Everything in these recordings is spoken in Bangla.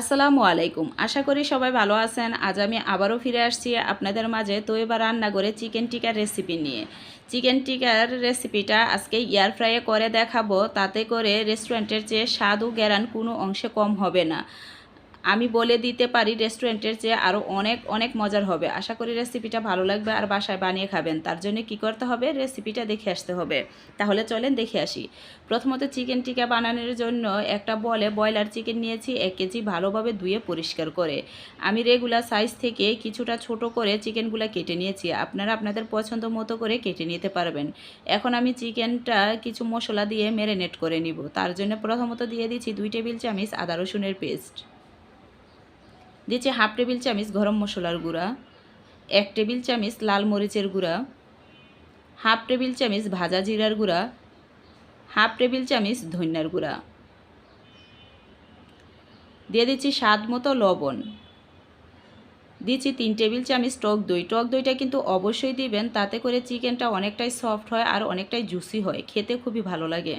আসসালামু আলাইকুম। আশা করি সবাই ভালো আছেন। আজ আমি আবারও ফিরে আসছি আপনাদের মাঝে তো এবার রান্না করে চিকেন টিকার রেসিপি নিয়ে। চিকেন টিকার রেসিপিটা আজকে এয়ার ফ্রাইয়ে করে দেখাবো। তাতে করে রেস্টুরেন্টের চেয়ে স্বাদ ও গ্যারান কোনো অংশে কম হবে না। আমি বলে দিতে পারি রেস্টুরেন্টের চেয়ে আরও অনেক অনেক মজার হবে। আশা করি রেসিপিটা ভালো লাগবে আর বাসায় বানিয়ে খাবেন। তার জন্য কি করতে হবে? রেসিপিটা দেখে আসতে হবে। তাহলে চলেন দেখে আসি। প্রথমত চিকেন টিকা বানানোর জন্য একটা বলে ব্রয়লার চিকেন নিয়েছি, এক কেজি ভালোভাবে ধুয়ে পরিষ্কার করে। আমি রেগুলার সাইজ থেকে কিছুটা ছোট করে চিকেনগুলো কেটে নিয়েছি। আপনারা আপনাদের পছন্দ মতো করে কেটে নিতে পারবেন। এখন আমি চিকেনটা কিছু মশলা দিয়ে ম্যারিনেট করে নিব। তার জন্য প্রথমত দিয়ে দিচ্ছি দুই টেবিল চামচ আদা রসুনের পেস্ট দিচ্ছি হাফ টেবিল চামচ গরম মশলার গুঁড়া, এক টেবিল চামচ লাল মরিচের গুঁড়া, হাফ টেবিল চামচ ভাজা জিরার গুঁড়া, হাফ টেবিল চামচ ধনিয়ার গুঁড়া। দিয়ে দিচ্ছি স্বাদ মতো লবণ। দিচ্ছি তিন টেবিল চামচ টক দই। টক দইটা কিন্তু অবশ্যই দিবেন, তাতে করে চিকেনটা অনেকটাই সফট হয় আর অনেকটাই জুসি হয়। খেতে খুবই ভালো লাগে।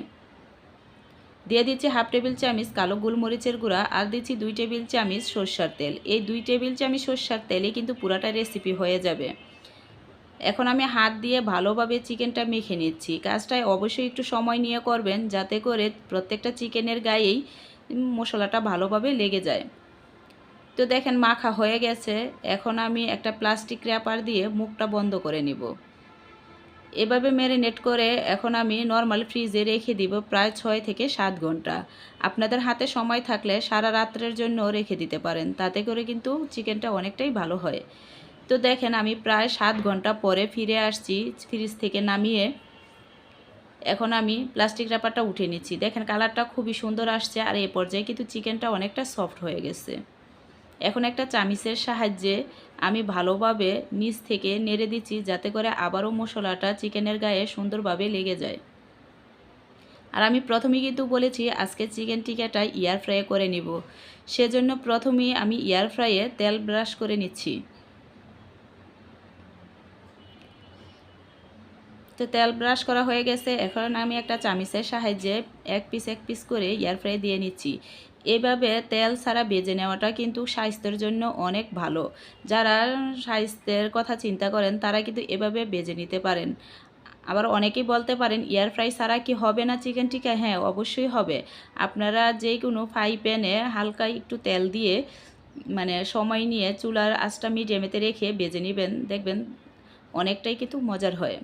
দিয়ে দিচ্ছি হাফ টেবিল চামচ কালো গোলমরিচের গুঁড়া আর দিচ্ছি দুই টেবিল চামচ সর্ষার তেল। এই দুই টেবিল চামচ সর্ষার তেলে কিন্তু পুরাটা রেসিপি হয়ে যাবে। এখন আমি হাত দিয়ে ভালোভাবে চিকেনটা মেখে নিচ্ছি। কাজটায় অবশ্যই একটু সময় নিয়ে করবেন যাতে করে প্রত্যেকটা চিকেনের গায়েই মশলাটা ভালোভাবে লেগে যায়। তো দেখেন মাখা হয়ে গেছে। এখন আমি একটা প্লাস্টিক র্যাপার দিয়ে মুখটা বন্ধ করে নিব। এভাবে ম্যারিনেট করে এখন আমি নর্মাল ফ্রিজে রেখে দিব প্রায় ছয় থেকে সাত ঘণ্টা। আপনাদের হাতে সময় থাকলে সারা রাত্রের জন্য রেখে দিতে পারেন, তাতে করে কিন্তু চিকেনটা অনেকটাই ভালো হয়। তো দেখেন আমি প্রায় সাত ঘণ্টা পরে ফিরে আসছি ফ্রিজ থেকে নামিয়ে। এখন আমি প্লাস্টিক র্যাপারটা উঠে নিচ্ছি। দেখেন কালারটা খুবই সুন্দর আসছে আর এ পর্যায়ে কিন্তু চিকেনটা অনেকটা সফট হয়ে গেছে। এখন একটা চামিচের সাহায্যে আমি ভালোভাবে নিচ থেকে নেড়ে দিচ্ছি যাতে করে আবারও মশলাটা চিকেনের গায়ে সুন্দরভাবে লেগে যায়। আর আমি প্রথমেই কিন্তু বলেছি, আজকে চিকেন টিকাটা এয়ার ফ্রাই করে নিব। সেজন্য প্রথমেই আমি এয়ার ফ্রাইয়ে তেল ব্রাশ করে নিচ্ছি। তো তেল ব্রাশ করা হয়ে গেছে। এখন আমি একটা চামিচের সাহায্যে এক পিস এক পিস করে এয়ার ফ্রাই দিয়ে নিচ্ছি। এভাবে তেল ছাড়া বেজে নেওয়াটা কিন্তু স্বাস্থ্যের জন্য অনেক ভালো। যারা স্বাস্থ্যের কথা চিন্তা করেন, তারা কিন্তু এভাবে বেজে নিতে পারেন। আবার অনেকেই বলতে পারেন এয়ার ফ্রাই ছাড়া কি হবে না চিকেন টিকা হ্যাঁ অবশ্যই হবে। আপনারা যে কোনো ফ্রাই প্যানে হালকা একটু তেল দিয়ে মানে সময় নিয়ে চুলার আঁচটা মিডিয়ামেতে রেখে বেজে নেবেন। দেখবেন অনেকটাই কিন্তু মজার হয়।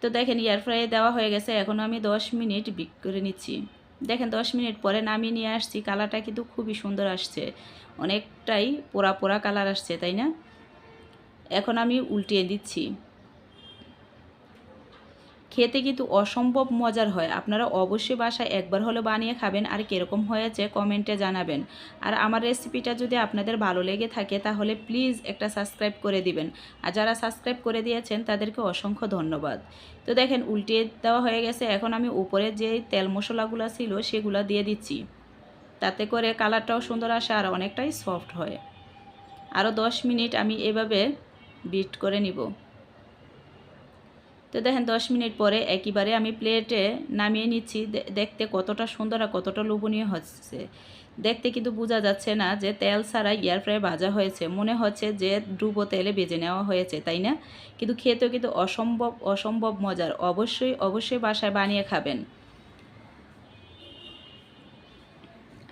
তো দেখেন এয়ার ফ্রাইয়ে দেওয়া হয়ে গেছে, এখন আমি দশ মিনিট বিক করে নিচ্ছি। দেখেন দশ মিনিট পরে নামিয়ে নিয়ে আসছি কালারটা কিন্তু খুবই সুন্দর আসছে। অনেকটাই পোড়া পোড়া কালার আসছে, তাই না? এখন আমি উল্টিয়ে দিচ্ছি। খেতে কিন্তু অসম্ভব মজার হয়। আপনারা অবশ্যই বাসায় একবার হলে বানিয়ে খাবেন। আর কীরকম হয়েছে কমেন্টে জানাবেন। আর আমার রেসিপিটা যদি আপনাদের ভালো লেগে থাকে, তাহলে প্লিজ একটা সাবস্ক্রাইব করে দিবেন। আর যারা সাবস্ক্রাইব করে দিয়েছেন, তাদেরকে অসংখ্য ধন্যবাদ। তো দেখেন উল্টিয়ে দেওয়া হয়ে গেছে। এখন আমি উপরে যে তেল মশলাগুলো ছিল, সেগুলো দিয়ে দিচ্ছি। তাতে করে কালারটাও সুন্দর আসে আর অনেকটাই সফট হয়। আরও দশ মিনিট আমি এভাবে বিট করে নিব। তো দেখেন দশ মিনিট পরে একইবারে আমি প্লেটে নামিয়ে নিচ্ছি। দেখতে কতটা সুন্দর আর কতটা লোভনীয় হচ্ছে। দেখতে কিন্তু বোঝা যাচ্ছে না যে তেল ছাড়া এয়ার ফ্রাই ভাজা হয়েছে। মনে হচ্ছে যে ডুবো তেলে ভেজে নেওয়া হয়েছে, তাই না? কিন্তু খেতেও কিন্তু অসম্ভব অসম্ভব মজার। অবশ্যই অবশ্যই বাসায় বানিয়ে খাবেন।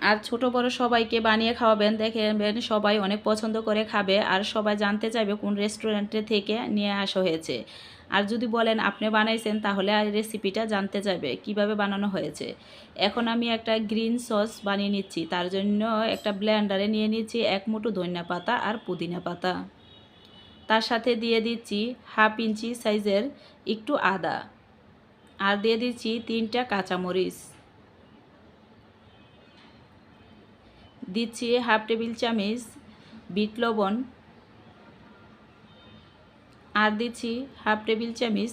আর ছোট বড় সবাইকে বানিয়ে খাওয়াবেন। দেখবেন সবাই অনেক পছন্দ করে খাবে। আর সবাই জানতে চাইবে কোন রেস্টুরেন্টে থেকে নিয়ে আসা হয়েছে। আর যদি বলেন, আপনি বানাইছেন, তাহলে আর রেসিপিটা জানতে যাবে কীভাবে বানানো হয়েছে। এখন আমি একটা গ্রিন সস বানিয়ে নিচ্ছি। তার জন্য একটা ব্লেন্ডারে নিয়ে নিচ্ছি এক মুঠো ধনিয়া পাতা আর পুদিনা পাতা। তার সাথে দিয়ে দিচ্ছি হাফ ইঞ্চি সাইজের একটু আদা। আর দিয়ে দিচ্ছি তিনটা কাঁচামরিচ। দিচ্ছি হাফ টেবিল চামচ বিট লবণ। আর দিচ্ছি হাফ টেবিল চামচ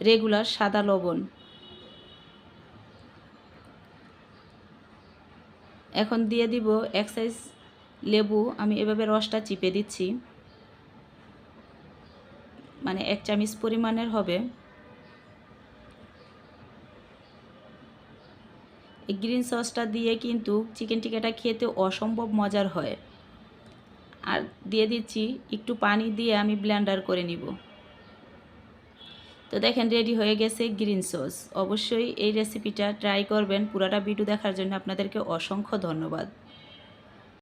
রেগুলার সাদা লবণ। এখন দিয়ে দিব এক সাইজ লেবু, আমি এভাবে রসটা চিপে দিচ্ছি। মানে এক চামচ পরিমাণের হবে। এই গ্রিন সসটা দিয়ে কিন্তু চিকেন টিকাটা খেতে অসম্ভব মজার হয়। দিয়ে দিচ্ছি, একটু পানি দিয়ে আমি ব্ল্যান্ডার করে নিব। তো দেখেন রেডি হয়ে গেছে গ্রিন সস অবশ্যই এই রেসিপিটা ট্রাই করবেন, পুরাটা ভিডিও দেখার জন্য আপনাদেরকে অসংখ্য ধন্যবাদ।